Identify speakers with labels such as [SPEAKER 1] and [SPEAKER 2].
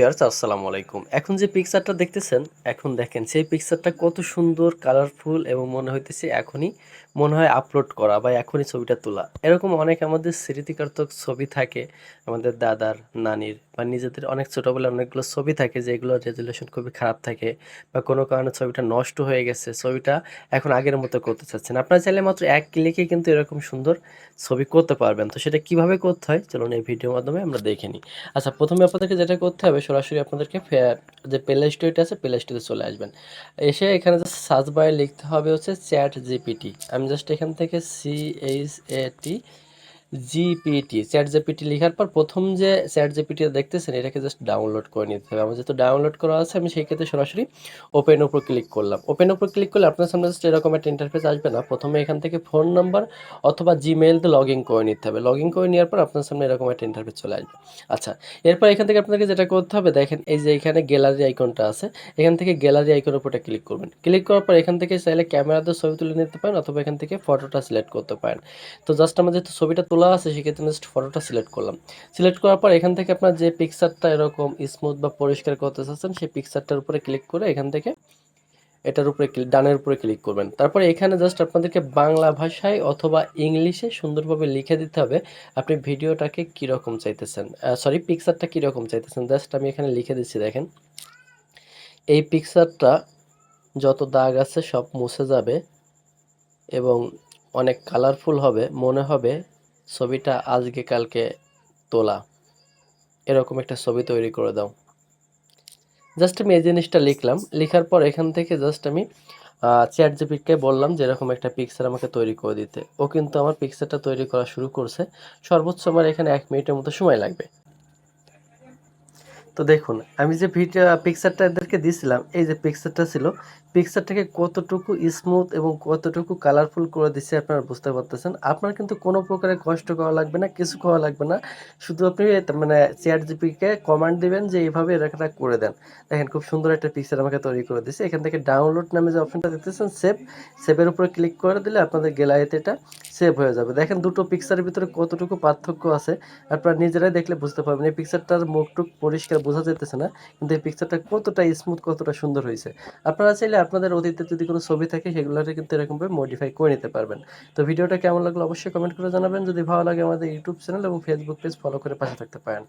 [SPEAKER 1] Viewers, আসসালামু আলাইকুম। এখন যে পিকচারটা দেখতেছেন, এখন দেখেন, সেই পিকচারটা কত সুন্দর কালারফুল এবং মনে হইতেছে এখনই, মনে হয় আপলোড করা বা এখনই ছবিটা তোলা। এরকম অনেক আমাদের স্মৃতিকার্তক ছবি থাকে, আমাদের দাদার, নানির বা নিজেদের অনেক ছোটোবেলায় অনেকগুলো ছবি থাকে যেগুলো রেজুলেশন খুবই খারাপ থাকে বা কোনো কারণে ছবিটা নষ্ট হয়ে গেছে, ছবিটা এখন আগের মতো করতে চাচ্ছেন। আপনারা চাইলে মাত্র এক ক্লিকে কিন্তু এরকম সুন্দর ছবি করতে পারবেন। তো সেটা কীভাবে করতে হয়? চলুন এই ভিডিওর মাধ্যমে আমরা দেখে নিই। আচ্ছা প্রথমে আপনাদেরকে যেটা করতে হবে, সরাসরি আপনাদেরকে যে প্লে স্টোরটা আছে প্লে স্টোরে চলে আসবেন। এসে এখানে সার্চ বারে লিখতে হবে হচ্ছে চ্যাট জিপিটি আমি জাস্ট এখান থেকে C H A T GPT chat GPT লেখার পর প্রথম যে চ্যাট জিপিটি দেখতেছেন, এটাকে জাস্ট ডাউনলোড করে নিতে হবে। আমার যেহেতু ডাউনলোড করা আছে, আমি সেই ক্ষেত্রে সরাসরি ওপেন উপর ক্লিক করলাম। ওপেন উপর ক্লিক করলে আপনার সামনে জাস্ট এরকম একটা ইন্টারফেস আসবে না। প্রথমে এখান থেকে ফোন নাম্বার অথবা জিমেইল দিয়ে লগ ইন করে নিতে হবে। লগ ইন করে নেওয়ার পর আপনার সামনে এরকম একটা ইন্টারফেস চলে আসবে। আচ্ছা এরপর এখান থেকে আপনাকে যেটা করতে হবে, দেখেন এই যে এখানে গ্যালারি আইকনটা আছে, এখান থেকে গ্যালারি আইকনের উপরটা ক্লিক করবেন। ক্লিক করার পর এখান থেকে চাইলে ক্যামেরাতে ছবি তুলে নিতে পারেন অথবা এখান থেকে ফটোটা সিলেক্ট করতে পারেন। তো জাস্ট আমার যেহেতু ছবিটা তোলা আছে, সেক্ষেত্রে জাস্ট ফটোটা সিলেক্ট করলাম। সিলেক্ট করার পর এখান থেকে আপনার যে পিকচারটা এরকম স্মুথ বা পরিষ্কার করতে চাচ্ছেন, সেই পিকচারটার উপরে ক্লিক করে এখান থেকে এটার উপরে ডানের উপরে ক্লিক করবেন। তারপরে এখানে জাস্ট আপনাদেরকে বাংলা ভাষায় অথবা ইংলিশে সুন্দরভাবে লিখে দিতে হবে, আপনি ভিডিওটাকে কীরকম চাইতেছেন সরি পিকচারটা কীরকম চাইতেছেন জাস্ট আমি এখানে লিখে দিচ্ছি, দেখেন। এই পিকচারটা যত দাগ আছে সব মুছে যাবে এবং অনেক কালারফুল হবে, মনে হবে ছবিটা আজকে কালকে তোলা। এরকম একটা ছবি তৈরি করে দাও। জাস্ট আমি এই জিনিসটা লিখলাম। লেখার পর এখান থেকে জাস্ট আমি চ্যাট জিপিকে বললাম যে এরকম একটা পিকচার আমাকে তৈরি করে দিতে। ও কিন্তু আমার পিকচারটা তৈরি করা শুরু করছে। সর্বোচ্চ আমার এখানে এক মিনিটের মতো সময় লাগবে। তো দেখুন, আমি যে ভিডিও পিকচারটা এদেরকে দিয়েছিলাম, এই যে পিকচারটা ছিল পিকচারটাকে কতটুকু স্মুথ এবং কতটুকু কালারফুল করে দিচ্ছে আপনারা বুঝতে পারতেছেন। আপনার কিন্তু কোনো প্রকারের কষ্ট করা লাগবে না, কিছু করা লাগবে না। শুধু আপনি মানে চ্যাট জিপিকে কমান্ড দিবেন যে এইভাবে এরকমটা করে দেন। দেখেন খুব সুন্দর একটা পিকচার আমাকে তৈরি করে দিচ্ছে। এখান থেকে ডাউনলোড নামে যে অপশনটা দেখতেছেন সেভ সেভের উপরে ক্লিক করে দিলে আপনাদের গ্যালারিতে এটা সেভ হয়ে যাবে। দেখেন দুটো পিকচারের ভিতরে কতটুকু পার্থক্য আছে। আপনারা নিজেরাই দেখলে বুঝতে পারবেন, এই পিকচারটার মুখটুক পরিষ্কার বোঝা যেতেছে না, কিন্তু এই পিকচারটা কতটা স্মুথ কতটা সুন্দর হয়েছে। আপনারা চাইলে আপনাদের অতীতে যদি কোনো ছবি থাকে, সেগুলোকে কিন্তু এরকমভাবে মডিফাই করে নিতে পারবেন। তো ভিডিওটা কেমন লাগল অবশ্যই কমেন্ট করে জানাবেন। যদি ভালো লাগে আমাদের ইউটিউব চ্যানেল এবং ফেসবুক পেজ ফলো করে পাশে থাকতে পারেন।